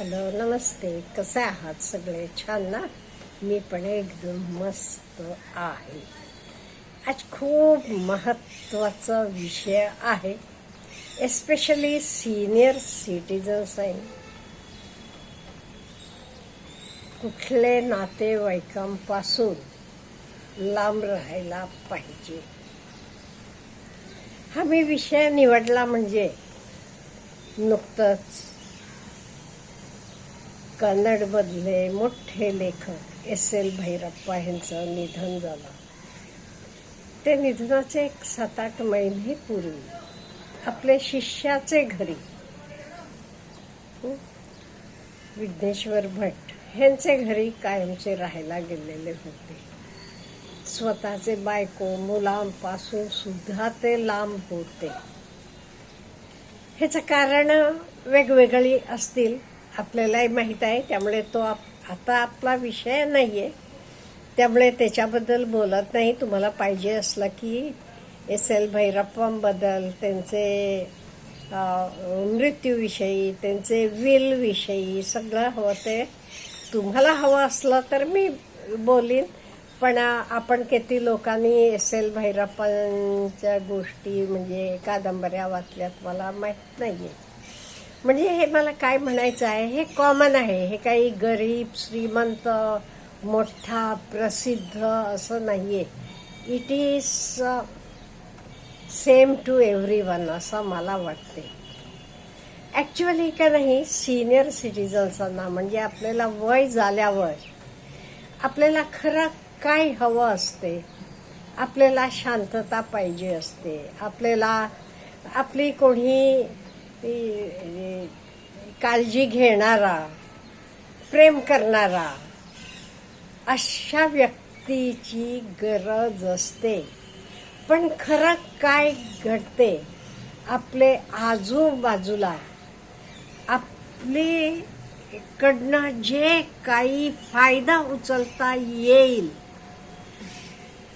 Hello नमस्ते. कसे आहात सगळे? छान ना? मी पण एकदम मस्त आहे. आज खूप महत्त्वाचा विषय आहे एस्पेशली सिनियर सिटीजन्स आहे. कुठले नातेवाईकांपासून लांब राहायला पाहिजे? हा मी विषय निवडला म्हणजे नुकतंच कन्नडमधले मोठे लेखक एस एल भैरप्पा यांचं निधन झालं. ते निधनाचे एक सात आठ महिने पूर्वी आपले शिष्याचे घरी. विघ्नेश्वर भट ह्यांचे घरी कायमचे राहायला गेलेले होते. स्वतःचे बायको मुलांपासून सुद्धा ते लांब होते. ह्याचं कारण वेगवेगळी असतील. आपल्यालाही माहीत आहे त्यामुळे तो आप- आता आपला विषय नाही आहे त्यामुळे त्याच्याबद्दल बोलत नाही. तुम्हाला पाहिजे असलं की एस एल भैरप्पांबद्दल त्यांचे मृत्यूविषयी त्यांचे विलविषयी सगळं हवं ते तुम्हाला हवं असलं तर मी बोलीन. पण आपण किती लोकांनी एस एल भैरप्पांच्या गोष्टी म्हणजे कादंबऱ्या वाचल्यात मला माहीत नाही आहे म्हणजे हे मला काय म्हणायचं आहे? हे कॉमन आहे. हे काही गरीब श्रीमंत मोठा प्रसिद्ध असं नाही आहे it is same to everyone असं मला वाटते. ॲक्च्युअली का नाही सिनियर सिटीजन्सांना म्हणजे आपल्याला वय झाल्यावर आपल्याला खरं काय हवं असते? आपल्याला शांतता पाहिजे असते. आपल्याला आपली कोणी ती, काळजी घेणारा प्रेम करणारा अशा व्यक्तीची गरज असते. पण खरं काय घडते? आपले आजूबाजूला आपलीकडनं जे काही फायदा उचलता येईल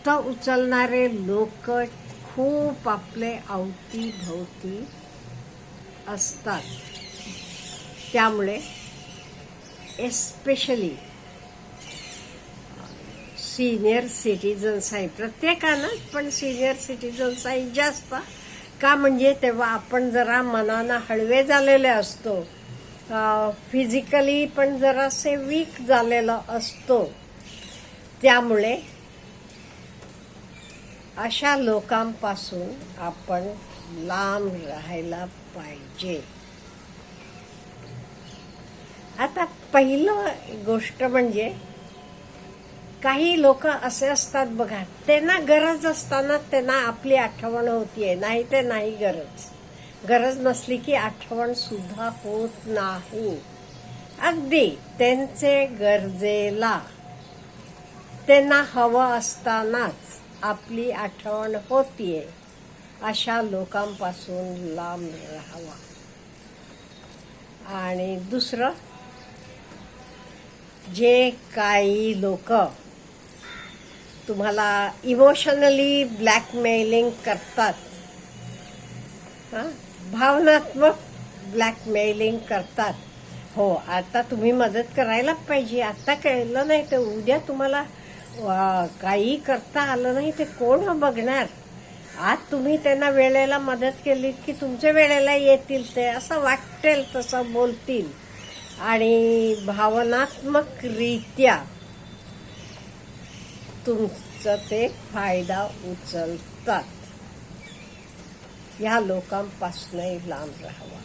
तर उचलणारे लोक खूप आपले अवतीभोवती असतात. त्यामुळे एस्पेशली सिनियर सिटीजन्स आहे. प्रत्येकानं पण सिनियर सिटीजन्स आहे जास्त. का म्हणजे तेव्हा आपण जरा मनानं हळवे झालेले असतो. फिजिकली पण जरासे वीक झालेला असतो. त्यामुळे अशा लोकांपासून आपण लांब राहायला पाहिजे. आता पहिलं गोष्ट म्हणजे काही लोक असे असतात बघा त्यांना गरज असताना त्यांना आपली आठवण होतीये नाही ते नाही गरज. गरज नसली की आठवण सुद्धा होत नाही. अगदी त्यांचे गरजेला त्यांना हवं असतानाच आपली आठवण होतीये. अशा लोकांपासून लांब राहावा. आणि दुसरं जे काही लोक तुम्हाला इमोशनली ब्लॅकमेलिंग करतात भावनात्मक ब्लॅकमेलिंग करतात. हो आता तुम्ही मदत करायला पाहिजे. आता कळलं नाही तर उद्या तुम्हाला वा, काही करता आलं नाही ते कोण बघणार? आज तुम्ही त्यांना वेळेला मदत केली की तुमच्या वेळेला येतील ते असं वाटेल तसं बोलतील. आणि भावनात्मकरित्या तुमचं तुमचा ते फायदा उचलतात. ह्या लोकांपासूनही लांब राहावा.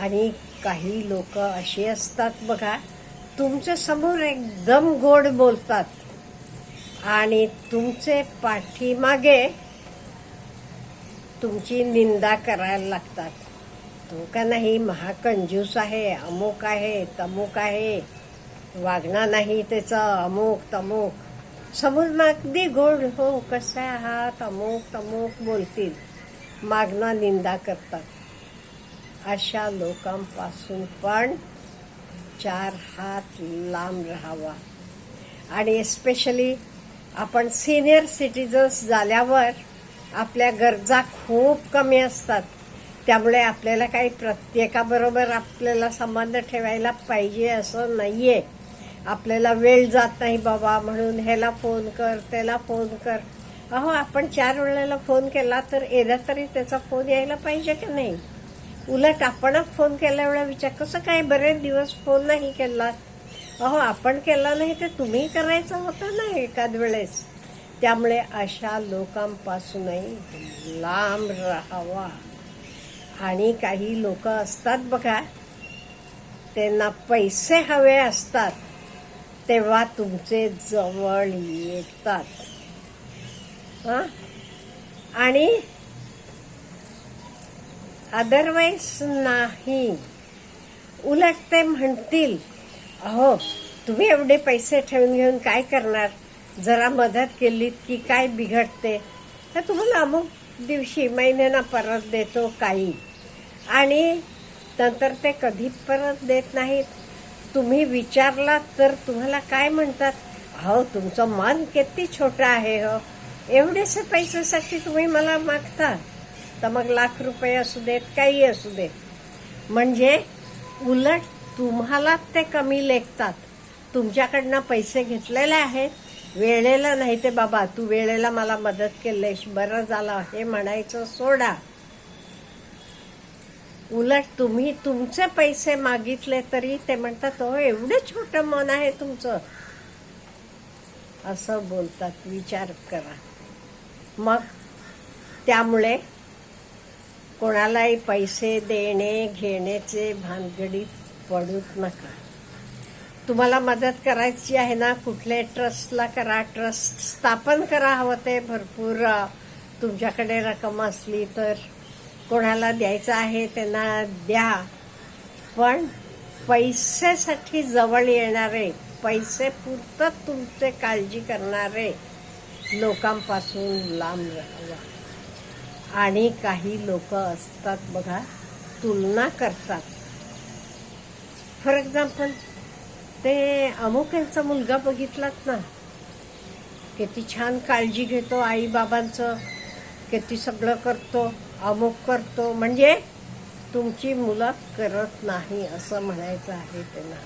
आणि काही लोक अशी असतात बघा तुमच्यासमोर एकदम गोड बोलतात. आणि तुमचे पाठीमागे तुमची निंदा करायला लागतात. तो का नाही महाकंजूस आहे अमुक आहे तमुक आहे. वागणार नाही त्याचं अमुक तमुक. समोर मग अगदी गोड हो कसं आहात? अमुक तमुक बोलतील. मागणं निंदा करतात. अशा लोकांपासून पण चार हात लांब राहावा. आणि एस्पेशली आपण सिनियर सिटीजन्स झाल्यावर आपल्या गरजा खूप कमी असतात. त्यामुळे आपल्याला काही प्रत्येकाबरोबर आपल्याला संबंध ठेवायला पाहिजे असं नाही आहे आपल्याला वेळ जात नाही बाबा म्हणून ह्याला फोन कर त्याला फोन कर. अहो आपण चार वेळेला फोन केला तर एकदा तरी त्याचा फोन यायला पाहिजे की नाही? उलट आपणच फोन केल्यावेळा विचार कसं काय बरेच दिवस फोन नाही केला? अहो आपण केला नाही ते तुम्ही करायचं होतं ना एखाद वेळेस. त्यामुळे अशा लोकांपासूनही लांब राहावा. आणि काही लोक असतात बघा त्यांना पैसे हवे असतात तेव्हा तुमचे जवळ येतात. हां? आणि अदरवाईज नाही. उलट ते म्हणतील अहो तुम्ही एवढे पैसे ठेवून घेऊन काय करणार? जरा मदत केलीत की काय बिघडते तर तुम्हाला अमुक दिवशी महिन्यांना परत देतो काही. आणि नंतर ते कधी परत देत नाहीत. तुम्ही विचारलात तर तुम्हाला काय म्हणतात? अहो तुमचं मन किती छोटं आहे हो. एवढेसे पैशासाठी तुम्ही मला मागता. तर मग लाख रुपये असू देत काही असू देत. म्हणजे उलट तुम्हाला ते कमी लेखतात. तुमच्याकडनं पैसे घेतलेले आहेत. वेळेला नाही ते बाबा तू वेळेला मला मदत केलीस बरं झालं हे म्हणायचं सोडा. उलट तुम्ही तुमचे पैसे मागितले तरी ते म्हणतात हो एवढं छोटं मन आहे तुमचं. असं बोलतात विचार करा. मग त्यामुळे कोणालाही पैसे देणे घेण्याचे भानगडीत पडूच नका. तुम्हाला मदत करायची आहे ना कुठल्या ट्रस्टला करा ट्रस्ट स्थापन करा हवं ते. भरपूर तुमच्याकडे रक्कम असली तर कोणाला द्यायचं आहे त्यांना द्या. पण पैसेसाठी जवळ येणारे पैसे पुरतच तुमचे काळजी करणारे लोकांपासून लांब राहावा आणि काही लोक असतात बघा तुलना करतात. फॉर एक्झाम्पल ते अमुक यांचा मुलगा बघितलात ना? किती छान काळजी घेतो आई बाबांचं किती सगळं करतो अमुक करतो. म्हणजे तुमची मुलं करत नाही असं म्हणायचं आहे त्यांना.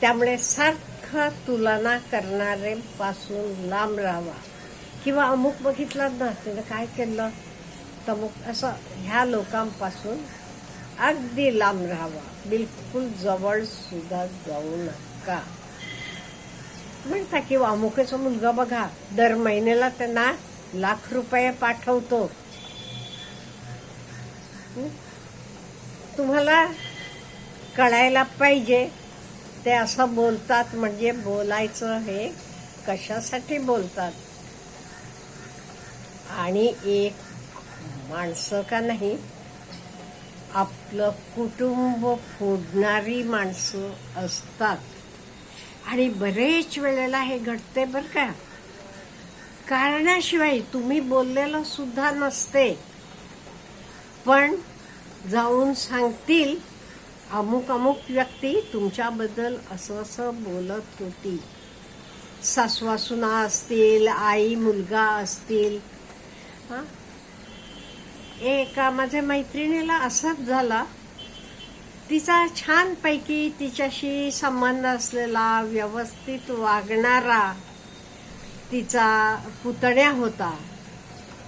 त्यामुळे सारखं तुलना करणारे पासून लांब राहावा. किंवा अमुक बघितलात ना त्यानं काय केलं? तमुक असं ह्या लोकांपासून अगदी लांब राहावा. बिलकुल जवळ सुद्धा जाऊ नका. म्हणता किंवा अमुकेचा मुलगा बघा दर महिन्याला त्यांना लाख रुपये पाठवतो. तुम्हाला कळायला पाहिजे ते असं बोलतात म्हणजे बोलायचं हे कशासाठी बोलतात? आणि एक माणसं का नाही आपलं कुटुंब फोडणारी माणसं असतात. आणि बरेच वेळेला हे घडते बरं का. कारणाशिवाय तुम्ही बोललेलं सुद्धा नसते. पण जाऊन सांगतील अमुक अमुक व्यक्ती तुमच्याबद्दल असं असं बोलत होती. सासवासुना असतील आई मुलगा असतील. हां? एका माझ्या मैत्रिणीला असंच झाला. तिचा छानपैकी तिच्याशी संबंध असलेला व्यवस्थित वागणारा तिचा पुतण्या होता.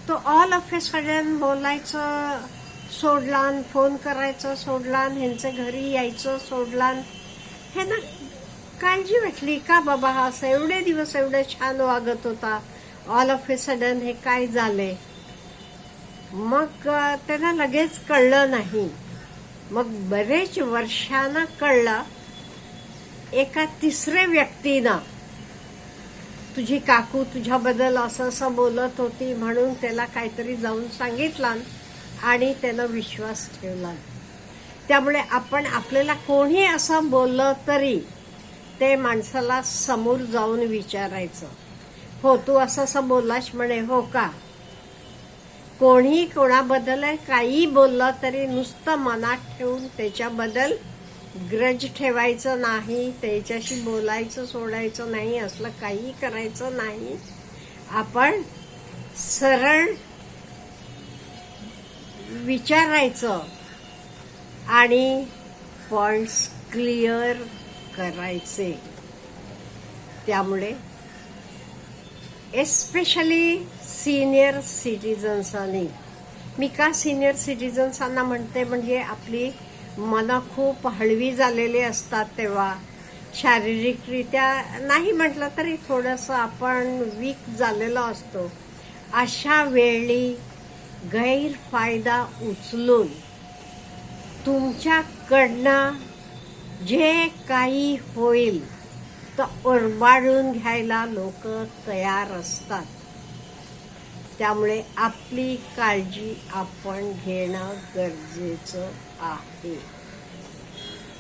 तो ऑल ऑफ ए सडन बोलायचं सोडलान फोन करायचं सोडलान ह्यांच्या घरी यायचं सोडलान. हे ना काळजी वाटली का बाबा हा असं एवढे दिवस एवढे छान वागत होता? ऑल ऑफ ए सडन हे काय झाले मग त्यांना लगेच कळलं नाही. मग बरेच वर्षानं कळलं एका तिसऱ्या व्यक्तीनं तुझी काकू तुझ्याबद्दल असं असं बोलत होती म्हणून त्याला काहीतरी जाऊन सांगितलं आणि त्यानं विश्वास ठेवला. त्यामुळे आपण आपल्याला कोणी असं बोललं तरी ते माणसाला समोर जाऊन विचारायचं. हो तू असं असं बोललास म्हणे हो का? कोणी कोणाबद्दल काही बोललं तरी नुसतं मनात ठेवून त्याच्याबद्दल ग्रज ठेवायचं नाही त्याच्याशी बोलायचं सोडायचं नाही असलं काही करायचं नाही. आपण सरळ विचारायचं आणि पॉइंट्स क्लिअर करायचे. त्यामुळे एस्पेशली सिनियर सिटिझन्सांनी मी का सिनियर सिटिझन्सांना म्हणते म्हणजे आपली मनं खूप हळवी झालेली असतात तेव्हा. शारीरिकरित्या नाही म्हटलं तरी थोडंसं आपण वीक झालेलो असतो. अशा वेळी गैरफायदा उचलून तुमच्याकडनं जे काही होईल ओरबाडून घ्यायला लोक तयार असतात. त्यामुळे आपली काळजी आपण घेणं गरजेचं आहे.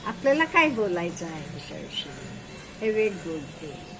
आपल्याला काय बोलायचं आहे विषयाविषयी हे वेग बोलते